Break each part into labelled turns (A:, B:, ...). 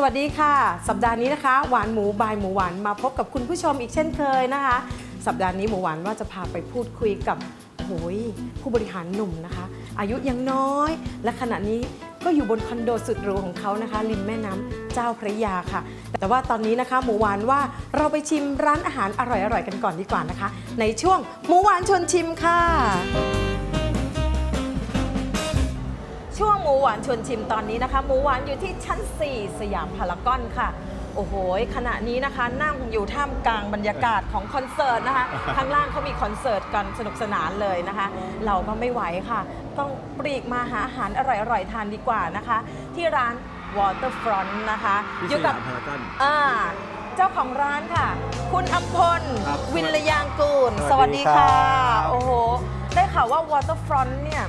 A: สวัสดีค่ะ สัปดาห์นี้นะคะ หวานหมูบายหมูหวานมาพบกับคุณผู้ชมอีกเช่นเคยนะคะ สัปดาห์นี้หมูหวานว่าจะพาไปพูดคุยกับโอ้ยผู้บริหารหนุ่มนะคะ อายุยังน้อย และขณะนี้ก็อยู่บนคอนโดสุดหรูของเขานะคะ ริมแม่น้ำเจ้าพระยาค่ะ แต่ว่าตอนนี้นะคะ หมูหวานว่าเราไปชิมร้านอาหารอร่อยๆกันก่อนดีกว่านะคะ ในช่วงหมูหวานชวนชิมค่ะ ช่วงหมูหวานชวนชิมตอนนี้นะคะหมูหวานอยู่ที่ชั้น 4 สยามพารากอนค่ะ โอ้โหขณะนี้นะคะ นั่งอยู่ท่ามกลางบรรยากาศของคอนเสิร์ตนะคะ ข้างล่างเขามีคอนเสิร์ตกันสนุกสนานเลยนะคะ เราก็ไม่ไหวค่ะ ต้องปลีกมาหาอาหารอร่อยๆทานดีกว่านะคะ ที่ร้าน Waterfront นะคะ
B: ที่
A: อยู่
B: ส
A: กั
B: ยามพารากอน
A: อ่าเจ้าของร้านค่ะ คุณอัมพล
B: ครับ
A: วินลยางกูลส
B: สวั
A: วัส
B: สดี
A: ดี
B: ครั
A: ค่ะ
B: บ
A: โอ้โห ได้ข่าวว่า Waterfront เนี่ย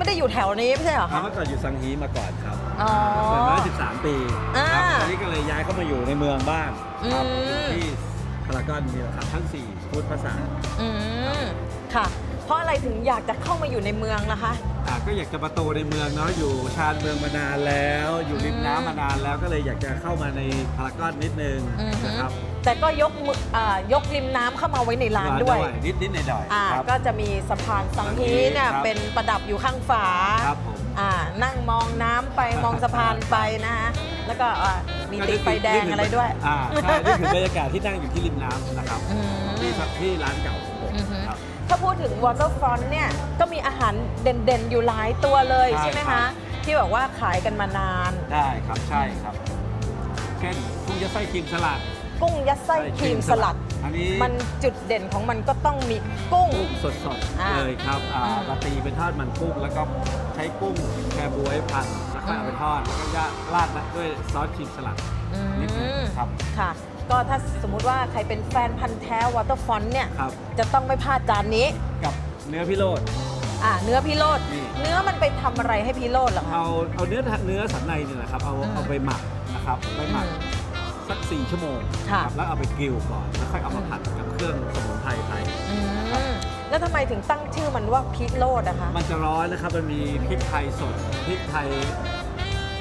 A: ไม่ได้อยู่แถวนี้ไม่ใช่เหรอคะ
B: เมื่อก่อนอยู่สังฮีมาก่อนครับ
A: อ๋อ
B: เปิดมาได้13 ปี
A: อ่า
B: ครับตอนนี้ก็เลยย้ายเข้ามาอยู่ในเมืองบ้างครับ
A: อืม
B: อยู่ที่พารากอนนี่แหละครับทั้ง4พูดภาษา
A: อืมค่ะเพ ราะอะไรถึงอยากจะเข้ามาอยู่ในเมืองนะคะ
B: อ่าก็อยากจะมาโตในเมืองเนาะอยู่ชานเมืองมานานแล้ว อยู่ริมน้ำมานานแล้วก็เลยอยากจะเข้ามาในพารากอนนิดนึง
A: อือฮึ
B: นะครับ
A: แต่ก็ยกมืออ่ายกริมน้ำเข้ามาไว้ในร้านด้วย
B: นิดนิดๆหน่อยหน่อยๆ
A: อ่า
B: ครับ
A: ก็จะมีสะพานสังฮีเนี่ย
B: ครับ
A: เป็นประดับอยู่ข้างฝา
B: ครับผม
A: อ่านั่งมองน้ำไปมองสะพานไปนะฮะแล้วก็อ่ามีติดไฟแดงอะไรด้วย
B: อ่าใช่นี่คือบรรยากาศที่นั่งอยู่ที่ริมน้ำนะครับ
A: อืม
B: ที่ที่ร้านเก่า
A: ถ้าพูดถึง Waterfront เนี่ยก็มีอาหารเด่นๆ อยู่หลายตัวเลย
B: ใช่
A: ใช่ไหม
B: ครั
A: คะ
B: บ
A: ที่แบบว่าขายกันมานาน
B: ได้ครับใช่ครับ เช่นกุ้งยัดไส้ครีมสลัด
A: กุ้งยัดไส้ครีมสลัด
B: อันนี้
A: มันจุดเด่นของมันก็ต้องมีกุ้ง
B: กุ้งสด
A: อ่า
B: ๆเลยครับอ่า
A: อืม
B: ปาตีเป็นทอดมันกุ้งแล้วก็ใช้กุ้งแคบวยพันแล้วค่อยเอาไปทอดแล้วก็ย่างราดด้วยซอสครีมสลัด
A: อื
B: นิดนึง
A: ม
B: ครับ
A: ค่ะ ก็ถ้าสมมุติว่าใครเป็นแฟนพันธ์แท้ Waterfront เนี่ย
B: ครับ
A: จะต้องไม่พลาดจานนี้
B: กับเนื้อพิโรธ
A: อ่าเนื้อพิโรธ
B: นี่
A: เนื้อมันไปทำอะไรให้พิโรธเหรอคะ
B: เอาเอาเนื้อเนื้อสันในเนี่ยนะครับเอา
A: อืม
B: เอาไปหมักนะครับไปหมัก
A: อืม
B: สักสี่ชั่วโมง
A: ค่ะ
B: ครับแล้วเอาไปกริลก่อนแล้วค่อยเอามาผัดกับเครื่องสมุนไพรไทย
A: อืมแล้วทำไมถึงตั้งชื่อมันว่าพิโรธอะคะ
B: มันจะร้อนนะครับมันมีพริกไทยสดพริกไทย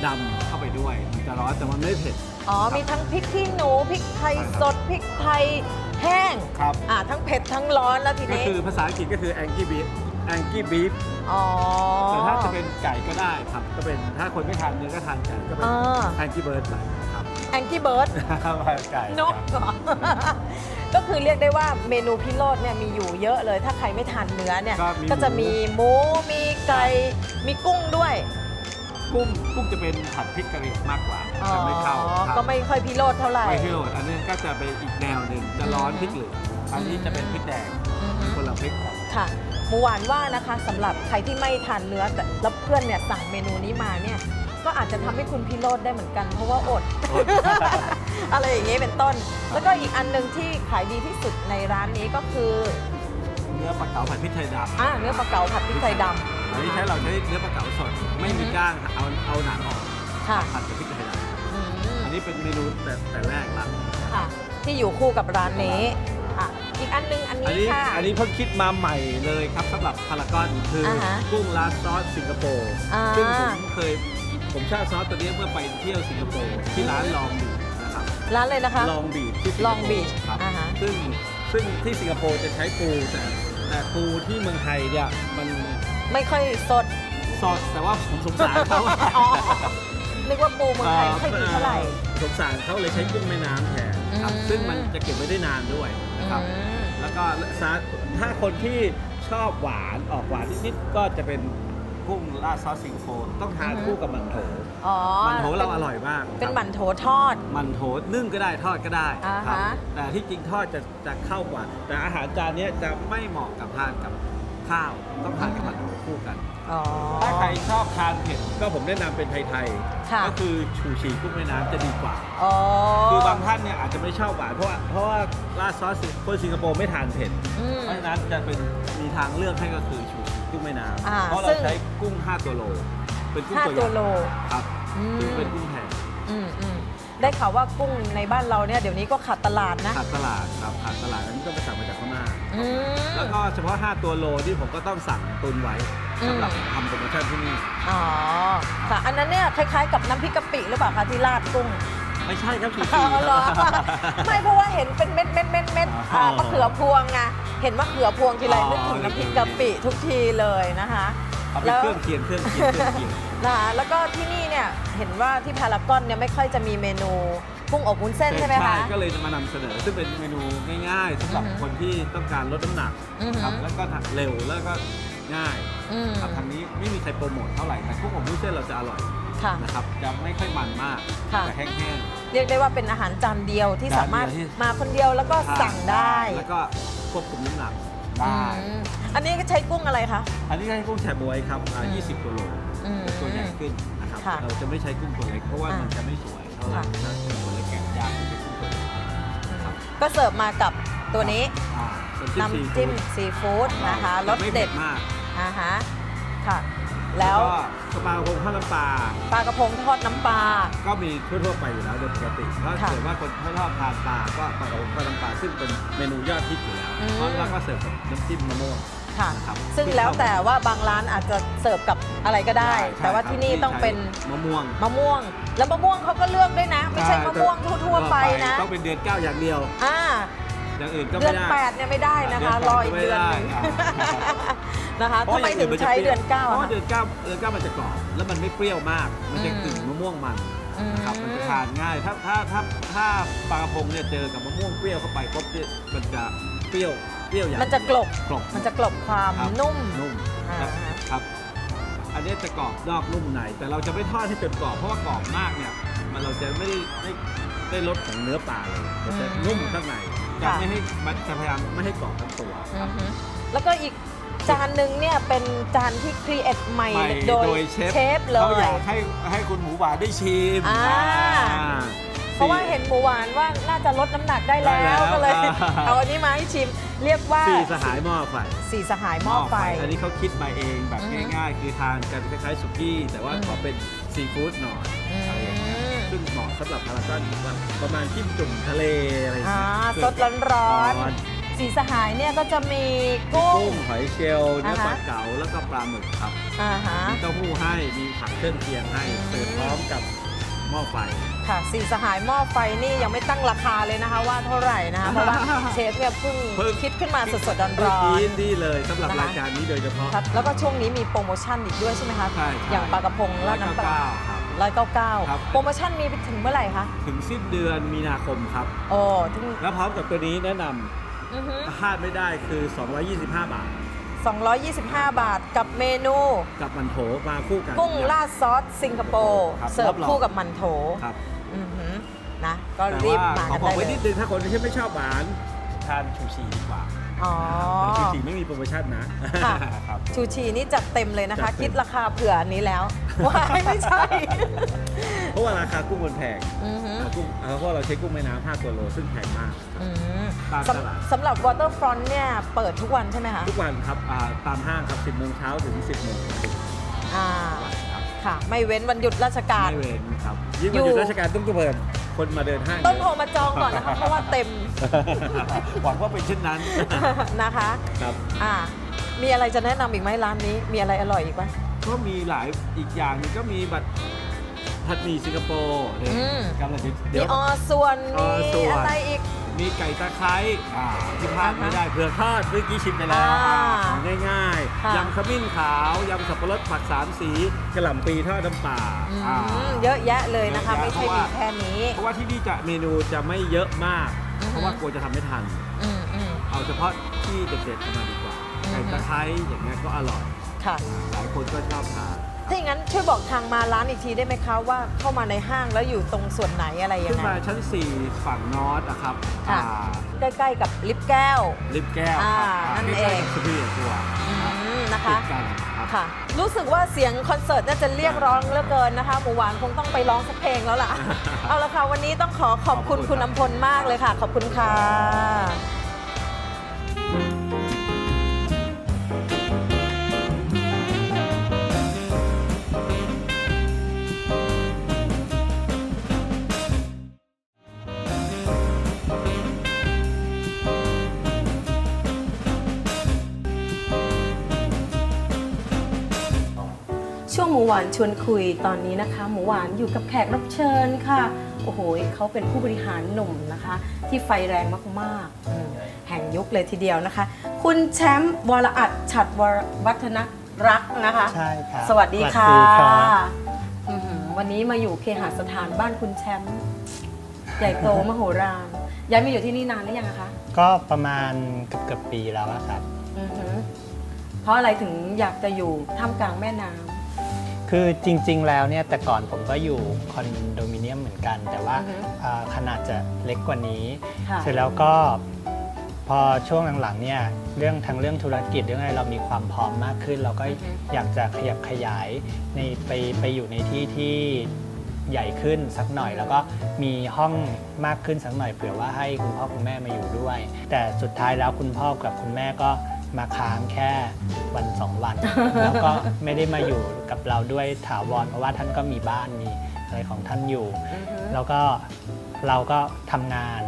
B: ดำเข้าไปด้วย มันจะร้อนแต่มันไม่เผ็ด
A: อ๋อ
B: ครับ
A: มีทั้งพริกขี้หนูพริกไทย
B: ใช่ครับ
A: สดพริกไทยแห้ง
B: ครับ
A: อ่าทั้งเผ็ดทั้งร้อนแล้วที
B: ก็
A: นี้
B: คือภาษาอังกฤษก็คือ Angie Beef Angie Beef
A: อ๋อ
B: แต่ถ้าจะเป็นไก่ก็ได้ครับ ก็เป็นถ้าคนไม่ทานเนื้อก็ทานไก่ก็เป็น
A: อ่า
B: Angie Bird ไปครับ
A: แองกี้เบิร์ด
B: ไก่
A: นกเหรอ ก็คือเรียกได้ว่าเมนูพิโรธเนี่ยมีอยู่เยอะเลย ถ้าใครไม่ทานเนื้อเนี่ย ก็จะมีหมู มีไก่ มีกุ้งด้วย
B: กุ้งกุ้งจะเป็นผัดพริกกะเหรี่ยงมากกว่า
A: อ๋อ
B: จะไม่เข้าครับ
A: ก็ไม่ค่อยพิโรธเท่าไหร่
B: ไม่พิโรธอันนี้ก็จะเป็นอีกแนวหนึ่งจะร้อนพริกเหลืองอันนี้จะเป็นพริกแดง
A: อือฮึ
B: คนละพริกกัน
A: ค่ะหมูหวานว่านะคะสำหรับใครที่ไม่ทานเนื้อแต่แล้วเพื่อนเนี่ยสั่งเมนูนี้มาเนี่ย ก็อาจจะทำให้คุณพิโรธได้เหมือนกัน เพราะว่าอด
B: อด
A: อะไรอย่างเงี้ยเป็นต้น แล้วก็อีกอันหนึ่งที่ขายดีที่สุดในร้านนี้ก็คือ
B: เนื้อปลาเก๋าผัดพริกไทยดำ
A: อ่าเนื้อปลาเก๋าผัดพริกไทยดำ
B: อันนี้ใช้เราใช้เนื้อปลาเก๋าสดไม่มีก้างเอาเอาหนังออก
A: ค่ะ
B: ผัดกับพริกไทยด
A: อืมำ
B: อันนี้เป็นเมนูแต่แต่แรกละ
A: ค่ะ ที่อยู่คู่กับร้านนี้อะอีกอันหนึงอัน
B: อัน
A: นี้
B: นี้
A: ค่ะ
B: อันนี้เพิ่งคิดมาใหม่เลยครับสำหรับพารากอนคืออา
A: ฮะ
B: กุ้งราดซอสสิงคโปร์
A: อ่า
B: ซึ่งผมเคยผมชอบซอสตัวนี้เมื่อไปเที่ยวสิงคโปร์ที่ร้านลองบีนะครับ
A: ร้านเลยนะคะ
B: ลองบีชที่สิงคโปร์
A: Long Beach
B: ครับ
A: อ่าฮะ
B: ซึ่งซึ่งที่สิงคโปร์จะใช้ปูแต่ แต่ปูที่เมืองไทยเนี่ยมัน
A: ไม่ค่อยสด
B: สดแต่ว่าผมสงสารเขา
A: อ๋อ นึกว่าปูเมืองไทยไม่ค่อยดีเท่าไหร่
B: สงสารเขาเลยใช้กุ้งแม่น้ำแทนครับ
A: อืม
B: ซึ่งมันจะเก็บไว้ได้นานด้วยนะครับ
A: อืม
B: แล้วก็ซาถ้าคนที่ชอบหวานออกหวานนิดๆก็จะเป็น กุ้งราดซอสสิงคโปร์ต้องทาน
A: อือฮึ
B: คู่กับมันโถ
A: อ๋อ
B: มันโถเราอร่อยมาก
A: เป็น
B: ครับ
A: หมั่นโถทอด
B: มันโถนึ่งก็ได้ทอดก็ได้
A: อ่าฮะ
B: ครับแต่ที่จริงทอดจะจะเข้ากว่า แต่อาหารจานเนี้ยจะไม่เหมาะกับทานกับข้าวต้องทานกับมันโถคู่กัน
A: อ๋อ
B: ถ้าใครชอบทานเผ็ดก็ผมแนะนำเป็นไทย
A: ค่ะ
B: ๆก็คือชูชีกุ้งแม่น้ำจะดีกว่า
A: อ๋อ
B: คือบางท่านเนี่ยอาจจะไม่ชอบหวานเพราะว่าเพราะว่าราดซอสสิคนสิงคโปร์ไม่ทานเผ็ด
A: อืม
B: เพราะฉะนั้นจะเป็นมีทางเลือกให้ก็คือชูชี กุ้งแม่น้
A: อ่าำ
B: เพราะ
A: ซึ่
B: เรา
A: ง
B: ใช้กุ้ง 5 ตัวโล เป็นกุ้ง
A: ห้า
B: ตัวให
A: ตั
B: ญ่
A: วโล
B: ครับ
A: อืม
B: ซึ่งเป็นกุ้งแพง
A: อืมอืมได้ข่าวว่ากุ้งในบ้านเราเนี่ยเดี๋ยวนี้ก็ขาดตลาดนะ
B: ขาดตลาดครับขาดตลาดอันนี้ต้องไปสั่งมาจากพม่า
A: อืม
B: แล้วก็เฉพาะ 5 ตัวโลที่ผมก็ต้องสั่งตุนไว้
A: อืม
B: สำหรับทำโปรโมชั่นที่นี่
A: อ๋อค่ะ อันนั้นเนี่ยคล้ายๆกับน้ำพริกกะปิหรือเปล่าคะที่ราดกุ้ง
B: ไม่ใช่ครับชูชี
A: เอาเหรอไม่เพราะว่าเห็นเป็นเม็ดเม็ดเม็ดเม็ด
B: อ๋ออ่า
A: มะเขือพวงไงเห็นมะเขือพวงทีไร
B: อ๋อ
A: นึกถึงน้ำพริกกะปิทุกทีเลยนะคะ
B: เอาเป็นเครื่องเคียงเครื่องเคียงเครื่องเคียง
A: นะคะแล้วก็ที่นี่เนี่ยเห็นว่าที่พารากอนเนี่ยไม่ค่อยจะมีเมนูกุ้งอบวุ้นเส้นใช่ไหมคะ
B: ก็เลยมานำเสนอ ซึ่งเป็นเมนูง่ายๆสำหรับ
A: อือฮึ
B: คนที่ต้องการลดน้ำหนัก
A: อือฮึ
B: ครับแล้วก็เร็วแล้วก็ง่าย
A: อืม
B: ครับทางนี้ไม่มีใครโปรโมทเท่าไหร่แต่กุ้งอบวุ้นเส้นเราจะอร่อย
A: ค่ะ
B: นะครับจะไม่ค่อยมันมาก
A: ค่ะ
B: จะแห้ง
A: เรียกได้ว่าเป็นอาหารจานเดียวที่
B: จานเดียว
A: สามารถ
B: ที่
A: มาคนเดียวแล้วก็
B: ๆ
A: สั่งได้
B: แล้วก็ควบคุมน้ำหนักได้
A: อืมอันนี้ก็ใช้กุ้งอะไรคะ
B: อันนี้ให้กุ้งแชบวยครับอ่า
A: อืม
B: 20ตัวโล
A: อืม
B: ตัวใหญ่ขึ้นนะครับ
A: ค่ะ
B: เราจะไม่ใช้กุ้งตัวเล็กเพราะว่า
A: อ่ามั
B: มันจะไม่สวยเท่าไหร่
A: ค่ะ
B: ถ้ากุ้งตัวเล็กแกะยากที่จะกุ้งตัวเล็กครับ
A: ก็เสิร์ฟมากับตัวนี้
B: อ่าส่วน
A: น้ำจิ้มซีฟู้ดนะคะรส
B: ไม่
A: เด็ด
B: มาก
A: อ่าฮะค่ะ แล้ว
B: ก็ สปาโคงข้าวน้ำปลา
A: ปลากระพงทอดน้ำปลา
B: ก็มีทั่วๆไปอยู่แล้วโดยปกติถ้า
A: ค่ะ
B: เกิดว่าคนชอบทานปลาก็ปลากระพงข้าวน้ำปลาซึ่งเป็นเมนูยอดฮิตอยู่แล้ว
A: อืม
B: เพราะแล้วก็เสิร์ฟกับน้ำจิ้มมะม่วง
A: ค่ะ
B: นะครับ
A: ซึ่งแล้วแต่ว่าบางร้านอาจจะเสิร์ฟกับอะไรก็ได้
B: ใช่
A: แต่ว่าที่นี่ต้องเป็น
B: ใช้มะม่วง
A: มะม่วง แล้วมะม่วงเขาก็เลือกด้วยนะ ไม่ใช่มะม่วงทั่ว ๆ ไปนะ
B: ต้องเป็นเดือนเก้าอย่างเดียว
A: อ่า
B: อย่างอื่นก็
A: เดื
B: ไม่
A: อน
B: ได้
A: แปดเนี่ยไม่ได้นะคะ
B: เดือนแปด
A: รออีก
B: ก็ไม่
A: เดือน
B: ได้
A: หนึง
B: อ่า
A: นะคะ
B: พราะ
A: ทำไมถึงใช้เดือนเก้า
B: เพราะ
A: อะ
B: ว่า
A: คะ
B: เดือนเก้าเดือนเก้ามันจะกรอบแล้วมันไม่เปรี้ยวมาก มันจะ
A: อืม
B: กึ่งมะม่วงมัน
A: อืม
B: นะครับมันจะทานง่าย ถ้าถ้าถ้าถ้าปลากระพงเนี่ยเจอกับมะม่วงเปรี้ยวเข้าไปปุ๊บเนี่ยมันจะเปรี้ยวเปรี้ยวอย่าง
A: มันจะกลบ
B: กลบ
A: มันจะกลบความ
B: ครับ
A: นุ่ม
B: นุ่ม
A: อ่า
B: ครับครับ อันนี้จะกรอบนอกนุ่มในแต่เราจะไม่ทอดให้จนกรอบเพราะว่ากรอบมากเนี่ย มันเราจะไม่ได้ได้ได้รสของเนื้อปลาเลยมันจะนุ่มข้างใน จะ
A: ค่ะ
B: ไม่ให้มันจะพยายามไม่ให้กรอบทั้งตัวค
A: อื
B: รับ
A: อฮึแล้วก็อีกจานหนึ่งเนี่ยเป็นจานที่ครีเอทใหม่
B: ใหม่
A: โด
B: โด
A: ย
B: ย
A: เช
B: เชฟ
A: ฟเล
B: เขา
A: ย
B: อยากให้ให้คุณหมูหวานได้ชิม
A: อ่า
B: อ่า
A: เพราะว่าเห็นหมูหวานว่าน่าจะลดน้ำหนักได้แล้
B: ได้แล้ว ว
A: ก็เลย
B: อ่า
A: เอาอันนี้มาให้ชิม เรียกว่า
B: สี่สหายหม้อไฟ
A: สี่สหายหม้อไฟ
B: อันนี้เขาคิดมาเองแบบ
A: อือฮึ
B: ง่ายๆ คือทานกันคล้ายๆสุกี้ แต่ว่า
A: อืม
B: ขอเป็นซีฟู้ดหน่อย สำหรับพารากอนแบบประมาณจิ้มจุ่มทะเลอะไรอย่าง
A: อ่า
B: เงี้ย
A: สดร้อนๆ สีสหายเนี่ยก็จะมีกุ้ง
B: กุ้งหอยเชลล์เนื้อ
A: อ่าฮะ
B: ปลาเก๋าแล้วก็ปลาหมึกครับ
A: อ่าฮะ
B: มีเต้าหู้ให้ มีผักเครื่องเคียงให้
A: อืม
B: เสิร์ฟพร้อมกับหม้อไฟ
A: ค่ะสีสหายหม้อไฟนี่ยังไม่ตั้งราคาเลยนะคะ ว่าเท่าไหร่นะคะ เพราะว่าเชฟเนี่ยเพิ่ง
B: เพิ่ง
A: คิดขึ้นมาสดๆร้
B: เมื่อ
A: อน
B: กี้นี่เลยสำหรับ
A: นะคะ
B: รายการนี้โดยเฉพาะ
A: ๆครับแล้วก็ช่วงนี้มีโปรโมชั่นอีกด้วยใช่ไหมคะ
B: ใช่ใช่
A: อย่างปลากระพงราดน้ำปลา
B: 199ครับ
A: ร้อยเก้าเก้า
B: ครับ
A: โปรโมชั่นมีไปถึงเมื่อไหร่คะ
B: ถึงสิ้นเดือนมีนาคมครับ
A: โอ้ถึง
B: แล้วพร้อมกับตัวนี้แนะน
A: อือฮึำ
B: พลาดไม่ได้คือ 225 บาท
A: 225 บาทกับเมนู
B: กับมันโถมาคู่กัน
A: กุ้งราดซอสสิงคโปร์
B: ครับ
A: เสิร์ฟ
B: รับรอง
A: คู่กับมันโถ
B: ครับ
A: อือฮึนะ ก็
B: แต่
A: รีบ
B: ว่า
A: มา
B: ขอ
A: กัน
B: บอ
A: ได้
B: กไว้
A: เล
B: นิ
A: ย
B: ดนึงถ้าคนที่ไม่ชอบหวานทานชูชีดีกว่า
A: อ๋อ
B: ชูชีไม่มีโปรโมชั่นนะ
A: ค่ะ
B: ครับ
A: ชูชีนี่จัดเต็มเลยนะคะ
B: จัดเต็ม
A: คิดราคาเผื่ออันนี้แล้วว้ายไม่ใช่
B: เพราะว่าราคากุ้งมันแพง
A: อือฮึ
B: อ่ากุ้งเอ่อเพราะเราใช้กุ้งแม่น้ำ5ตัวโลซึ่งแพงมาก
A: อืม
B: ตาม
A: ส
B: ตลาดำ
A: สำหรับ Waterfront เนี่ยเปิดทุกวันใช่ไหมคะ
B: ทุกวันครับอ่าตามห้างครับ10โมงเช้าถึง 10โมงถึง
A: อ่า
B: ครับ
A: ค่ะ ไม่เว้นวันหยุดราชการ
B: ไม่เว้นครับยิ่ง
A: อยู่
B: วันหยุดราชการต้องเปิดคนมาเดินห้าง
A: ต้นโทร
B: เยะ
A: มาจองก่อนนะคะ เพราะว่าเต็ม
B: หวังว่าเป็นเช่นนั้น
A: นะคะ
B: ครับ
A: อ่ามีอะไรจะแนะนำอีกไหมร้านนี้ มีอะไรอร่อยอีกไหม
B: ก็มีหลายอีกอย่างหนึงก็มีบัตรผัดหมี่สิงคโปร์เนี่ย
A: อืม
B: กำลังจะ
A: มี
B: เดี๋ยว
A: ออส่วน
B: อ
A: มี
B: อส่วน
A: อะไรอีก
B: มีไก่ตะไคร้อ่าที่พลาดไม่ได้เผือกทอดเมื่อกี้ชิมไปแล้ว
A: อ่า
B: ของง่าย
A: ค่ะ
B: ๆยำขมิ้นขาวยำสับปะรดผัดสามสีกระหล่ำปีทอดน้ำปลา
A: อืม
B: อ่า
A: เยอะแยะเลยนะคะ
B: เยอะแยะ
A: ไม่ใช่
B: เพราะ
A: มี
B: ว่า
A: แค่นี้
B: เพราะว่าที่นี่จะเมนูจะไม่เยอะมาก
A: อือฮึ
B: เพราะว่ากลัวจะทำไม่ทัน
A: อืมอืม
B: เอาเฉพาะที่เด็ดๆเข้ามาดีกว่า
A: อือฮึ
B: ไก่ตะไคร้อย่างเงี้ยก็อร่อย
A: ค่ะ
B: หลายคนก็ชอบทาน
A: ถ้าอย่างนั้นช่วยบอกทางมาร้านอีกทีได้ไหมคะว่าเข้ามาในห้างแล้วอยู่ตรงส่วนไหนอะไรยั
B: ขึ้
A: ง
B: น
A: ไง
B: มาชั้น 4 ฝั่งนอตนะครับ
A: ค่ะ
B: อ่า
A: ใกล้ ๆ กับลิฟต์แก้ว
B: ลิฟต์แก้ว
A: อ่า
B: ครับ
A: นั่น
B: ใกล้ๆ
A: เอง
B: กับสปีดตัว
A: อืม นะ
B: ติ
A: คะ
B: ดกันครับ
A: ค่ะ รู้สึกว่าเสียงคอนเสิร์ตน่าจะเรียกร้องเหลือเกินนะคะ หมูหวานคงต้องไปร้องสักเพลงแล้วล่ะ เอาละค่ะ วันนี้ต้องขอขอบคุณ
B: ขอบคุณ
A: คุณ
B: ครับ
A: อำพลมากเลยค่ะ ขอบคุณค่ะ ช่วงหมูหวานชวนคุยตอนนี้นะคะ หมูหวานอยู่กับแขกรับเชิญค่ะ
C: โอ้โหเขาเป็นผู้บริหารหนุ่มนะคะ ที่ไฟแรงมากๆอืมแห่งยุคเลยทีเดียวนะคะ คุณแชมป์วรอัดฉัดวรวัฒนรักษ์นะคะ
D: ใช่ครับ
C: สวัสดีค่ะ
D: สวัสดีครับ
C: อื้อหือวันนี้มาอยู่เคหสถานบ้านคุณแชมป์ใหญ่โตมโหฬารย้ายมาอยู่ที่นี่นานหรือยังอะคะ
D: ก็ประมาณเกือบเกือบปีแล้วอะครับ
C: อือหือเพราะอะไรถึงอยากจะอยู่ท่ามกลางแม่น้ำ
D: คือจริง ๆ แล้วเนี่ยแต่ก่อนผมก็อยู่คอนโดมิเนียมเหมือนกัน แต่ว่า
C: อือฮึ
D: อ่าขนาดจะเล็กกว่านี้
C: ค่ะ
D: เสร็จแล้วก็พอช่วงหลังๆเนี่ยเรื่องทั้งเรื่องธุรกิจเรื่องอะไรเรามีความพร้อมมากขึ้น เราก็
C: อือฮึ
D: อยากจะขยับขยายในไปไปอยู่ในที่ที่ใหญ่ขึ้นสักหน่อย แล้วก็มีห้องมากขึ้นสักหน่อยเผื่อว่าให้คุณพ่อคุณแม่มาอยู่ด้วย แต่สุดท้ายแล้วคุณพ่อกับคุณแม่ก็ มาค้างแค่วันสองวัน แล้วก็ไม่ได้มาอยู่กับเราด้วยถาวรเพราะว่าท่านก็มีบ้านมีอะไรของท่านอยู่
C: อือหือ
D: แล้วก็เราก็ทำงาน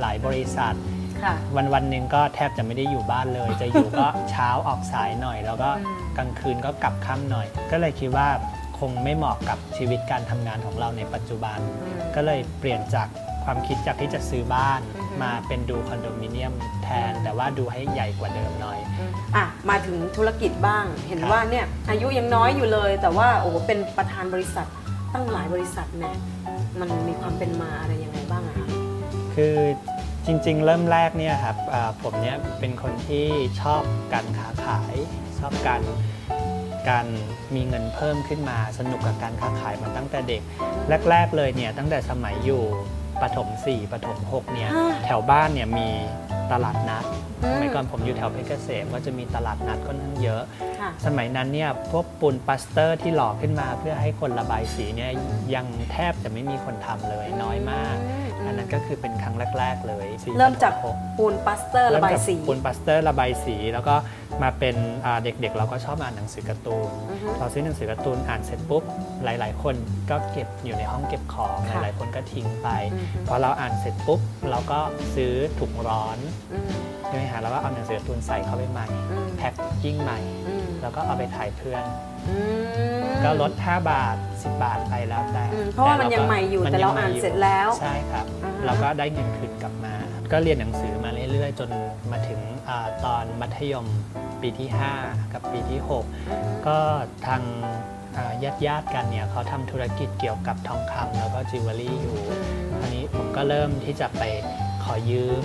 D: หลายบริษัท
C: ค่ะ
D: วันวันๆหนึ่งก็แทบจะไม่ได้อยู่บ้านเลย จะอยู่ก็ เช้าออกสายหน่อย แล้วก็
C: อืม
D: กลางคืนก็กลับค่ำหน่อย ก็เลยคิดว่าคงไม่เหมาะกับชีวิตการทำงานของเราในปัจจุบัน
C: อืม
D: ก็เลยเปลี่ยนจากความคิดจากที่จะซื้อบ้าน
C: อือฮึ
D: มาเป็นดูคอนโดมิเนียมแทน แต่ว่าดูให้ใหญ่กว่าเดิมหน่อย
C: อะมาถึงธุรกิจบ้าง เห็น
D: ครับ
C: ว่าเนี่ยอายุยังน้อยอยู่เลย แต่ว่าโอ้โหเป็นประธานบริษัทตั้งหลายบริษัทเนี่ยมันมีความเป็นมาอะไรยังไงบ้างอะคะ
D: คือจริงๆ เริ่มแรกเนี่ยครับอ่าผมเนี่ยเป็นคนที่ชอบการค้าขาย ชอบการการมีเงินเพิ่มขึ้นมาสนุกกับการค้าขายมาตั้งแต่เด็ก แรก ๆ เลยเนี่ยตั้งแต่สมัยอยู่ ปฐม4ปฐม6เนี่ย
C: อ่า
D: แถวบ้านเนี่ยมีตลาดนัด
C: อืม
D: สมัยก่อนผมอยู่แถวเพชรเกษมก็จะมีตลาดนัดก็นั่งเยอะ
C: ค่ะ
D: สมัยนั้นเนี่ยพวกปูนปลาสเตอร์ที่หล่อขึ้นมาเพื่อให้คนระบายสีเนี่ยยังแทบจะไม่มีคนทำเลยน้อยมาก
C: อืม
D: อันนั้น ก็คือเป็นครั้งแรก ๆ เลยสี่
C: เริ่มจาก
D: ปฐหก
C: ปูนปลาสเตอร์ระบายสี
D: เมจกปูนปลาสเตอร์ระบายสี แล้วก็มาเป็นอ่าเด็กๆ เราก็ชอบอ่านหนังสือการ์ตูน
C: อือฮึ
D: เราซื้อหนังสือการ์ตูนอ่านเสร็จปุ๊บหลาย ๆ คนก็เก็บอยู่ในห้องเก็บของ
C: ค่ะ
D: หลายๆคนก็ทิ้งไป
C: อือฮึ
D: พอเราอ่านเสร็จปุ๊บเราก็ซื้อถุงร้อน
C: อืม
D: ใช่ไหมฮะแล้วก็เอาหนังสือการ์ตูนใส่เข้าไปใหม่
C: อืม
D: แพ็คกิ้งใหม่
C: อืม
D: แล้วก็เอาไปขายเพื่อน
C: อืม
D: ก็ลด 5 บาท 10 บาทไปแล้วแต่
C: อืมเพราะว่ามันยังใหม่อยู่แต่เราอ่านเสร็จแล้ว
D: ใช่ครับ
C: อ่าฮะ
D: เราก็ได้เงินคืนกลับมา ก็เรียนหนังสือมาเรื่อยๆ จนมาถึงอาตอนมัธยมปีที่ 5 กับปีที่ 6 ก็ทางญาติญาติๆกันเนี่ยเขาทำธุรกิจเกี่ยวกับทองคำแล้วก็จิวเวลรี่อยู่
C: อืม
D: คราวนี้ผมก็เริ่มที่จะไปขอยืม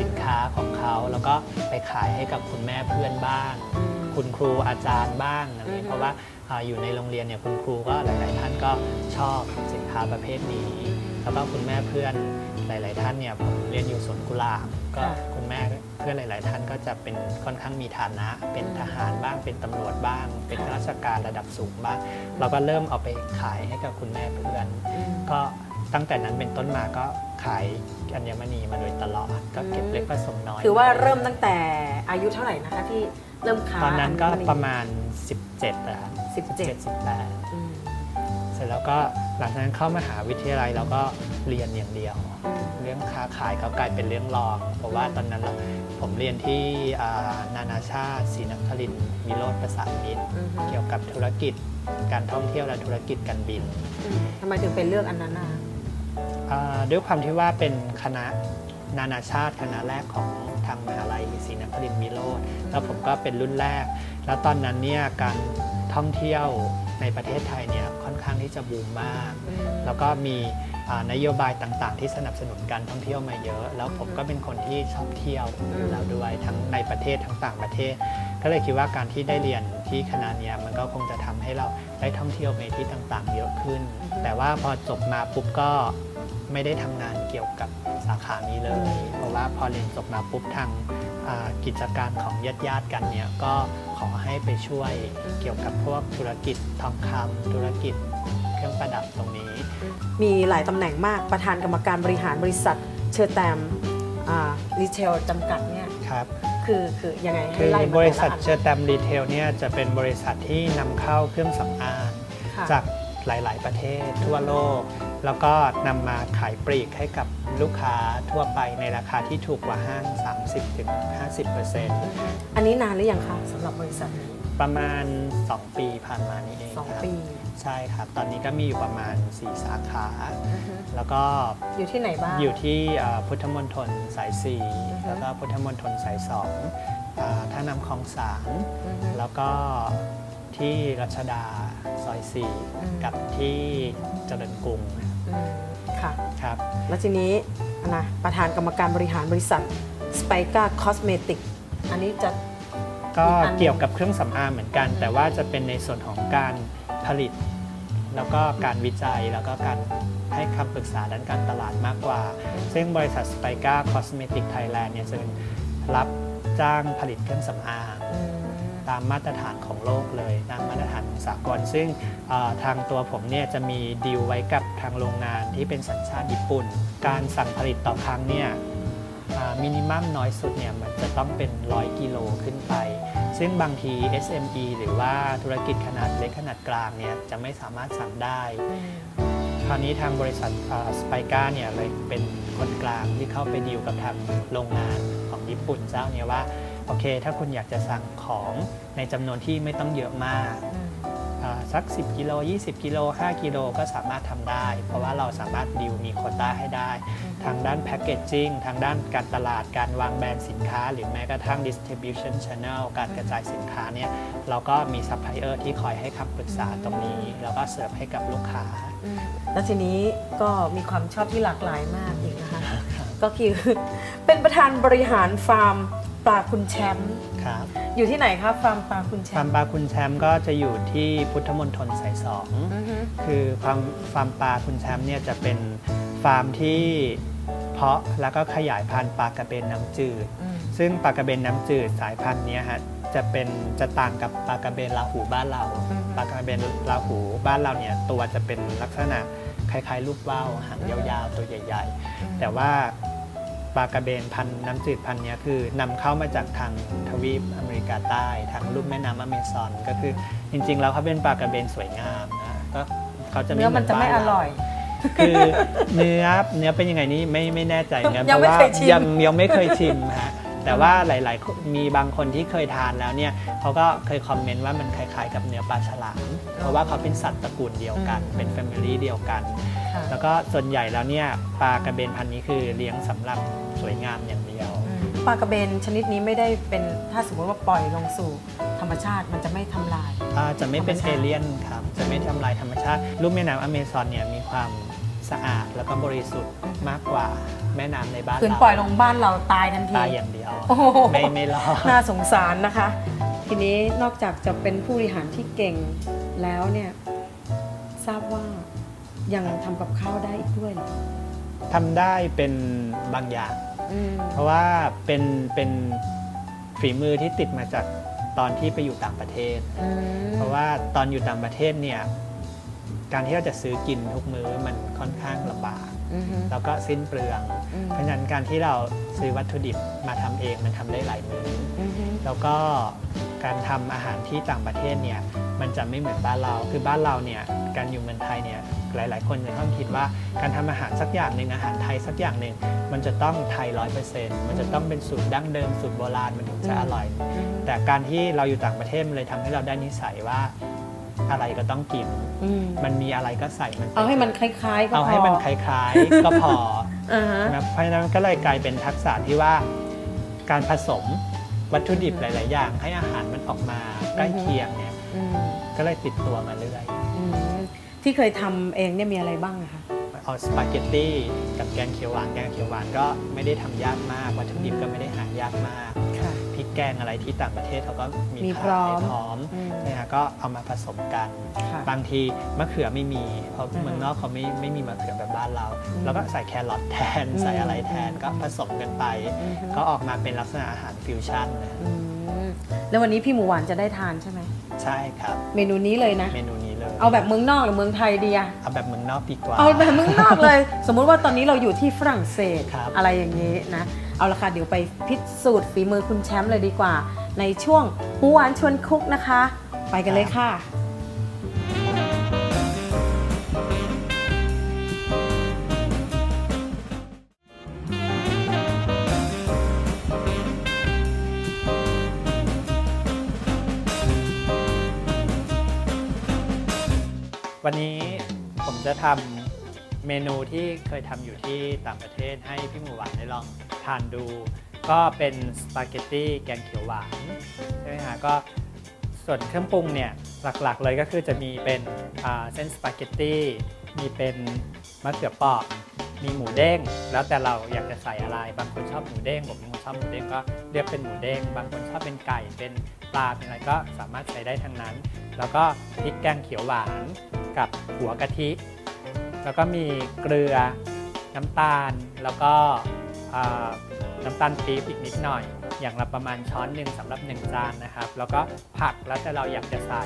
D: สินค้าของเขา แล้วก็ไปขายให้กับคุณแม่เพื่อนบ้าง คุณครูอาจารย์บ้างอะไร
C: อือฮึ
D: เพราะว่าอาอยู่ในโรงเรียนเนี่ยคุณครูก็หลาย ๆ ท่านก็ชอบสินค้าประเภทนี้ แล้วก็คุณแม่เพื่อนหลาย ๆ ท่านเนี่ยผมเรียนอยู่สวนกุหลาบก็
C: ค่ะ
D: คุณแม่เพื่อนหลาย ๆ ท่านก็จะเป็นค่อนข้างมีฐานะ เป็นทหารบ้างเป็นตำรวจบ้าง เป็นข้าราชการระดับสูงบ้างเราก็เริ่มเอาไปขายให้กับคุณแม่เพื่อน
C: อืม
D: ก็ตั้งแต่นั้นเป็นต้นมาก็ขายอัญมณีมาโดยตลอดก็เก็บเล็กผสมน้อย
C: ถือว่าเริ่มตั้งแต่อายุเท่าไหร่นะคะที่ เริ่มค้า
D: ตอนนั้นก็
C: อัญมณี
D: ประมาณ 17นะครับ
C: 17
D: 18
C: อืม
D: เสร็จแล้วก็หลังจากนั้นเข้ามหาวิทยาลัยเราก็เรียนอย่างเดียว
C: อืม
D: เรื่องค้าขายก็กลายเป็นเรื่องรอง เพราะว่าตอนนั้นเราผมเรียนที่อ่านานาชาติศรีนครินทร์วิโรธประสานมิตร
C: อืม
D: เกี่ยวกับธุรกิจการท่องเที่ยวและธุรกิจการบิน
C: อืมทำไมถึงเป็นเลือกอันนั้นอะ
D: อ่าด้วยความที่ว่าเป็นคณะนานาชาติคณะแรกของทางมหาลัย ศรีนครินทร์วิโรธแล้วผมก็เป็นรุ่นแรก แล้วตอนนั้นเนี่ยการท่องเที่ยวในประเทศไทยเนี่ยค่อนข้างที่จะบูมมาก แล้วก็มีอ่านโยบายต่างๆ ที่สนับสนุนการท่องเที่ยวมาเยอะ แล้วผมก็เป็นคนที่ชอบเที่ยวอยู่แล้วด้วยทั้งในประเทศทั้งต่างประเทศ ก็เลยคิดว่าการที่ได้เรียนที่คณะเนี้ยมันก็คงจะทำให้เราได้ท่องเที่ยวในที่ต่างๆ เยอะขึ้น
C: อือฮึ
D: แต่ว่าพอจบมาปุ๊บก็ไม่ได้ทำงานเกี่ยวกับสาขานี้เลย เพราะว่าพอเรียนจบมาปุ๊บทางอ่า กิจการของญาติญาติๆกันเนี่ยก็ขอให้ไปช่วยเกี่ยวกับพวกธุรกิจทองคำธุรกิจเครื่องประดับตรงนี้
C: มีหลายตำแหน่งมากประธานกรรมการบริหารบริษัทเชอร์แตมรีเทลจำกัดเนี่ย
D: ครับ
C: คือคือยังไงให้
D: คือ
C: ไล่มา
D: บริษัท
C: แต่ละอัน
D: เชอร์แตมรีเทลเนี่ยจะเป็นบริษัทที่นำเข้าเครื่องสำอาง
C: ค่ะ
D: จากหลาย ๆ ประเทศทั่วโลก แล้วก็นำมาขายปลีกให้กับลูกค้าทั่วไปในราคาที่ถูกกว่าห้าง 30-50%
C: อันนี้นานหรือยังคะสำหรับบริษัทนี้
D: ประมาณ 2 ปีผ่านมานี้เอง
C: สอง
D: ครับ
C: ปี
D: ใช่ครับ ตอนนี้ก็มีอยู่ประมาณ 4 สาขา
C: อือฮึ
D: แล้วก็
C: อยู่ที่ไหนบ้าง
D: อยู่ที่เอ่อพุทธมณฑลสาย
C: อือฮึ
D: 4แล้วก็พุทธมณฑลสาย2อ่าท่านำคลองสาร
C: อือฮึ
D: แล้วก็ที่รัชดาซอย
C: อืม
D: 4 กับที่เจริญกรุง
C: อืมค่ะ
D: ครับ
C: แล้วทีนี้นะประธานกรรมการบริหารบริษัท s p i k a Cosmetic อันนี้จะ
D: ก็
C: อีกอันหนึ่ง
D: เกี่ยวกับเครื่องสำอางเหมือนกัน แต่ว่าจะเป็นในส่วนของการผลิต แล้วก็การวิจัยแล้วก็การให้คำปรึกษาด้านการตลาดมากกว่า ซึ่งบริษัท s p i k a Cosmetic Thailand เนี่ยจะเป็นรับจ้างผลิตเครื่องสำอาง
C: อืม
D: ตามมาตรฐานของโลกเลยตามมาตรฐานของสากลซึ่งทางตัวผมเนี่ยจะมีดีลไว้กับทางโรงงานที่เป็นสัญชาติญี่ปุ่น การสั่งผลิตต่อครั้งเนี่ยมินิมัมน้อยสุดเนี่ยมันจะต้องเป็น 100 กิโลขึ้นไป ซึ่งบางที SME หรือว่าธุรกิจขนาดเล็กขนาดกลางเนี่ยจะไม่สามารถสั่งได้ คราวนี้ทางบริษัทสไปก้าเนี่ยเลยเป็นคนกลางที่เข้าไปดีลกับทางโรงงานของญี่ปุ่นเจ้าเนี่ยว่า โอเค ถ้าคุณอยากจะสั่งของในจำนวนที่ไม่ต้องเยอะมาก
C: อืม
D: อ่าสัก 10 กิโล 20 กิโล 5 กิโลก็สามารถทำได้ เพราะว่าเราสามารถดีลมีโควต้าให้ได้ ทางด้านแพ c เกจจิ้งทางด้านการตลาดการวางแบรนด์สินค้า หรือแม้กระทั่ง distribution channel การกระจายสินค้าเนี่ยเราก็มีซัพพลายเออร์ที่คอยให้คำปรึกษาตรงนี้ แล้วก็เสิร์ฟให้กับลูกค้า
C: อืมแล้วทีนี้ก็มีความชอบที่หลากหลายมากอีกนะคะ ก็คือเป็นประธานบริหารฟาร์ม ปลาคุณแชมป์
D: ครับ
C: อยู่ที่ไหนคะฟาร์มปลาคุณแช
D: ฟาร์
C: ม
D: ม
C: ป์
D: ปลาคุณแชมป์ก็จะอยู่ที่พุทธมณฑลสายสอง
C: อือฮึ
D: คือฟาร์มฟาร์มปลาคุณแชมป์เนี่ยจะเป็นฟาร์มที่เพาะแล้วก็ขยายพันธุ์ปลากระเบนน้ำจืด
C: อืม
D: ซึ่งปลากระเบนน้ำจืดสายพันธุ์เนี้ยฮะจะเป็นจะต่างกับปลากระเบนลาหูบ้านเราปลากระเบนลาหูบ้านเราเนี่ยตัวจะเป็นลักษณะคล้ายๆลูกว่าวหางยาวๆตัวใหญ่ ๆ แต่ว่า ปลากระเบนพันธุ์น้ำจืดพันธุ์เนี้ยคือนำเข้ามาจากทางทวีปอเมริกาใต้ทางลุ่มแม่น้ำอเมซอนก็คือจริง ๆ แล้วเขาเป็นปลากระเบนสวยงามนะก็เขาจะไม่
C: เนื้อมันจะไม่
D: เห
C: อ
D: บ้าเา
C: ร่อย
D: คือเนื้อเนื้อเป็นยังไงนี่ไม่ไม่แน่ใจนะ
C: ยัง
D: เพ
C: ไม่
D: ราะว่า
C: เคยชิม
D: ยังยังไม่เคยชิมฮะแต่ว่าหลายๆคนมีบางคนที่เคยทานแล้วเนี่ยเขาก็เคยคอมเมนต์ว่ามันคล้าย ๆ กับเนื้อปลาฉลามเพราะว่าเขาเป็นสัตว์ตระกูลเดียวกัน เป็นแฟมิลี่เดียวกัน
C: ค่ะ
D: แล้วก็ส่วนใหญ่แล้วเนี่ยปลากระเบนพันธุ์นี้คือเลี้ยงสำหรับสวยงามอย่างเดียว
C: อืมปลากระเบนชนิดนี้ไม่ได้เป็นถ้าสมมติว่าปล่อยลงสู่ธรรมชาติมันจะไม่ทำลาย
D: อ่าจะไม่เป็น
C: ธรรม
D: เอ
C: ชาติ
D: เลี่ยนครับ จะไม่ทำลายธรรมชาติลุ่มแม่น้ำอเมซอนเนี่ยมีความสะอาดแล้วก็บริสุทธิ์มากกว่าแม่น้ำในบ้าน
C: คืน
D: เรา
C: ปล่อยลงบ้านเราตายทันที
D: ตายอย่างเดียว
C: โอ้โห
D: ไม่ไม่รอด
C: น่าสงสารนะคะ ทีนี้นอกจากจะเป็นผู้บริหารที่เก่งแล้วเนี่ย ทราบว่า ยังทำกับข้าวได้อีกด้วยเหรอ
D: ทำได้เป็นบางอย่าง
C: อืม
D: เพราะว่าเป็นเป็นฝีมือที่ติดมาจากตอนที่ไปอยู่ต่างประเทศ
C: อืม
D: เพราะว่าตอนอยู่ต่างประเทศเนี่ยการที่เราจะซื้อกินทุกมื้อมันค่อนข้างลำบาก
C: อืม
D: แล้วก็สิ้นเปลือง
C: อืม
D: เพราะฉะนั้นการที่เราซื้อวัตถุดิบมาทำเองมันทำได้หลายมื้อ
C: อืม
D: แล้วก็ การทำอาหารที่ต่างประเทศเนี่ยมันจะไม่เหมือนบ้านเรา คือบ้านเราเนี่ยการอยู่เมืองไทยเนี่ยหลาย ๆ คนจะต้องคิดว่าการทำอาหารสักอย่างหนึ่งอาหารไทยสักอย่างหนึ่งมันจะต้องไทยร้อยเปอร์เซ็นต์มันจะต้องเป็นสูตรดั้งเดิมสูตรโบราณมันถึงจะอร่อย
C: อืม
D: แต่การที่เราอยู่ต่างประเทศมันเลยทำให้เราได้นิสัยว่าอะไรก็ต้องกิน
C: อืม
D: มันมีอะไรก็ใส่มันไป
C: เอาให้มันคล้ายๆก็พอ
D: เอาให้มันคล้ายๆก็พอ
C: อ่าฮะ
D: นะเพราะฉะนั้นก็เลยกลายเป็นทักษะที่ว่าการผสม วัตถุดิบหลาย ๆ อย่าง ให้อาหารมันออกมาใกล้เคียงเนี่ย
C: อืม
D: ก็เลยติดตัวมาเรื่อย
C: อืมที่เคยทำเองเนี่ยมีอะไรบ้างอะคะ
D: เอาสปาเกตตี้กับแกงเขียวหวานแกงเขียวหวานก็ไม่ได้ทำยากมาก วัตถุดิบก็ไม่ได้หายากมาก
C: ค่ะ
D: พริก แกงอะไรที่ต่างประเทศเขาก็มี
C: มี
D: ขา
C: พร้อม
D: ยพร้อม
C: อืม
D: เนี่ยก็เอามาผสมกัน
C: ค่ะ
D: บางทีมะเขือไม่มี เพราะ
C: อือฮึ
D: เมืองนอกเขาไม่ไม่มีมะเขือแบบบ้านเรา
C: อืม
D: แล้วก็ใส่แครอทแทน
C: อืม
D: ใส่อะไรแทนก็ผสมกันไป
C: อือฮึ
D: ก็ออกมาเป็นลักษณะอาหารฟิวชั่นนะ
C: อืมแล้ววันนี้พี่หมูหวานจะได้ทานใช่ไหม
D: ใช่ครับ
C: เมนูนี้เลยนะ
D: เมนูนี้เลย
C: เอาแบบเมืองนอกหรือเมืองไทยดีอะ
D: เอาแบบเมืองนอกดีกว่า
C: เอาแบบเมืองนอกเลย สมมุติว่าตอนนี้เราอยู่ที่ฝรั่งเศส
D: ครับ
C: อะไรอย่างนี้นะ เอาละค่ะเดี๋ยวไปพิสูจน์ฝีมือคุณแชมป์เลยดีกว่า ในช่วงหูหวานชวนคุกนะคะ ไปกันเลยค่ะ วันนี้ผมจะ
D: ทำเมนูที่เคยทำอยู่ที่ต่างประเทศให้พี่หมูหวานได้ลอง ทานดู ก็เป็นสปาเกตตี้แกงเขียวหวานใช่ไหมฮะก็ส่วนเครื่องปรุงเนี่ยหลักๆเลยก็คือจะมีเป็นเส้นสปาเกตตี้มีเป็นมะเขือเปราะมีหมูเด้ง แล้วแต่เราอยากจะใส่อะไร บางคนชอบหมูเด้งผมเป็นคนชอบหมูเด้งก็เรียกเป็นหมูเด้ง บางคนชอบเป็นไก่เป็นปลาเป็นอะไรก็สามารถใช้ได้ทั้งนั้น แล้วก็พริกแกงเขียวหวานกับหัวกะทิ แล้วก็มีเกลือน้ำตาลแล้วก็ น้ำตาลปี๊บอีกนิดหน่อย อย่างละประมาณช้อนหนึ่งสำหรับหนึ่งจานนะครับ แล้วก็ผักแล้วแต่เราอยากจะใส่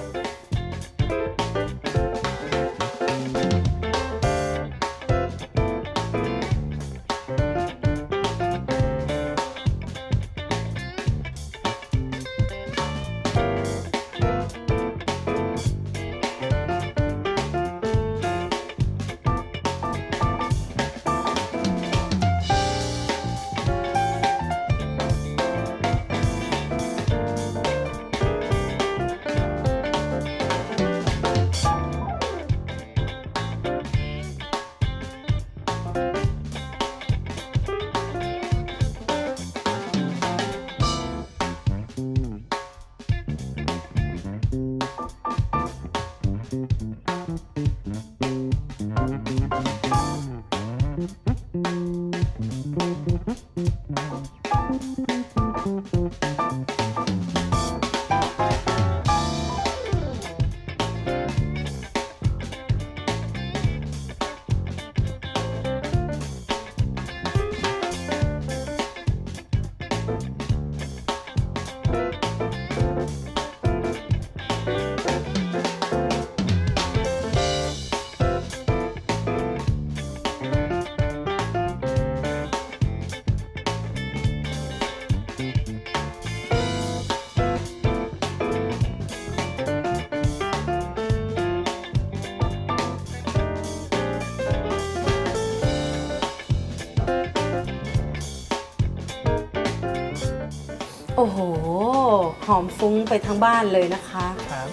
C: อมฟุ้งไปทั้งบ้านเลยนะคะ
D: ครับ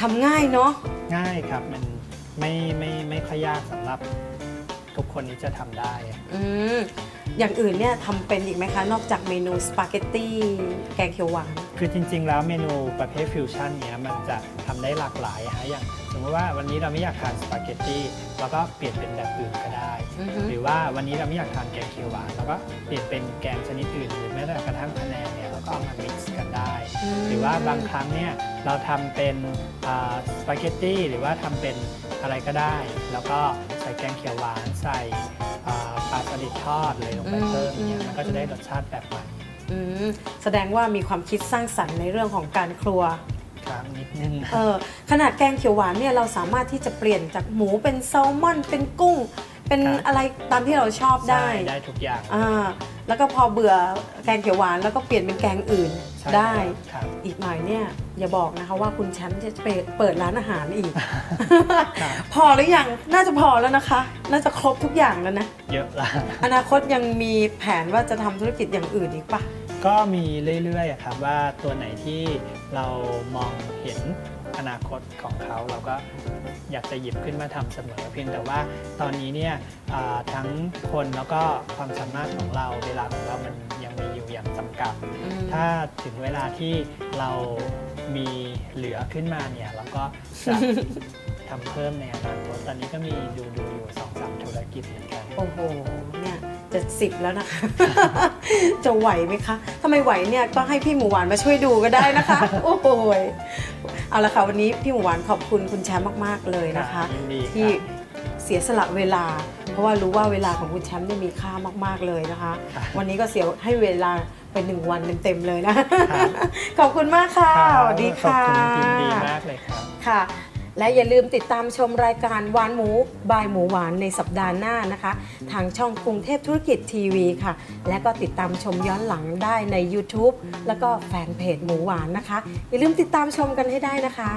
C: ทำง่ายเนาะ
D: ง่ายครับมันไม่ไม่ไม่ค่อยยากสำหรับทุกคนที่จะทำได้
C: อืมอย่างอื่นเนี่ยทำเป็นอีกไหมคะ นอกจากเมนูสปาเกตตี้แกงเขียวหวาน
D: คือจริง ๆ แล้วเมนูประเภทฟิวชั่นเนี้ยมันจะทำได้หลากหลายฮะอย่างสมมติว่าวันนี้เราไม่อยากทานสปาเกตตี้เราก็เปลี่ยนเป็นแบบอื่นก็ได้
C: อือฮึ
D: หรือว่าวันนี้เราไม่อยากทานแกงเขียวหวานเราก็เปลี่ยนเป็นแกงชนิดอื่นหรือแม้แต่กระทั่งพะแนงเนี่ย เราก็เอามา mix กันได้ หรือว่าบางครั้งเนี่ยเราทำเป็นอ่าสปาเกตตี้หรือว่าทำเป็นอะไรก็ได้ แล้วก็ใส่แกงเขียวหวานใส่อ่าปลาสลิดทอดเลยลงไปเพิ่มเนี่ยมันก็จะได้รสชาติแบบใหม่
C: อืมแสดงว่ามีความคิดสร้างสรรค์ในเรื่องของการครัว
D: ครับนิดนึง
C: เออขนาดแกงเขียวหวานเนี่ยเราสามารถที่จะเปลี่ยนจากหมูเป็นแซลมอนเป็นกุ้ง เป็น
D: ครับ
C: อะไรตามที่เราชอบได้
D: ใช่ได้ทุกอย่าง
C: อ่า แล้วก็พอเบื่อแกงเขียวหวานแล้วก็เปลี่ยนเป็นแกงอื่น
D: ใช่
C: ได้
D: ครับ
C: อีกหน่อยเนี่ยอย่าบอกนะคะว่าคุณแชมป์จะเปิดเปิดร้านอาหารอีก
D: ครับ
C: พอหรือยังน่าจะพอแล้วนะคะ น่าจะครบทุกอย่างแล้วนะ
D: เยอะละ
C: อนาคตยังมีแผนว่าจะทำธุรกิจอย่างอื่นอีกปะ
D: ก็มีเรื่อยๆอะครับว่าตัวไหนที่เรามองเห็น อนาคตของเขาเราก็อยากจะหยิบขึ้นมาทำเสมอ เพียงแต่ว่าตอนนี้เนี่ยอ่าทั้งคนแล้วก็ความสามารถของเราเวลาของเรามันยังมีอยู่อย่างจำกัด ถ้าถึงเวลาที่เรามีเหลือขึ้นมาเนี่ยเราก็จะทำเพิ่มในอนาคตตอนนี้ก็มีดูดูๆอยู่สองสามธุรกิจเหมือนกัน
C: โอ้โห เนี่ยจะสิบแล้วนะคะ จะไหวไหมคะถ้าไม่ไหวเนี่ยก็ให้พี่หมูหวานมาช่วยดูก็ได้นะคะ โอ้โหย เอาละค่ะวันนี้พี่หมูหวานขอบคุณคุณแชมป์มากๆเลยนะคะ
D: ยินดีครับ
C: ที่เสียสละเวลา เพราะว่ารู้ว่าเวลาของคุณแชมป์เนี่ยมีค่ามากๆเลยนะคะ
D: ครับ
C: วันนี้ก็เสียให้เวลาไปหนึ่งวันเต็มๆเลยนะ ขอบคุณมากค่ะ
D: ครับ
C: สวัสดีค่ะ
D: ขอบคุณยินดีมากเลยครับ
C: ค่ะ และอย่าลืมติดตามชมรายการหวานหมูบายหมูหวานในสัปดาห์หน้านะคะ ทางช่องกรุงเทพธุรกิจทีวีค่ะ และก็ติดตามชมย้อนหลังได้ใน YouTube แล้วก็แฟนเพจหมูหวานนะคะ อย่าลืมติดตามชมกันให้ได้นะคะ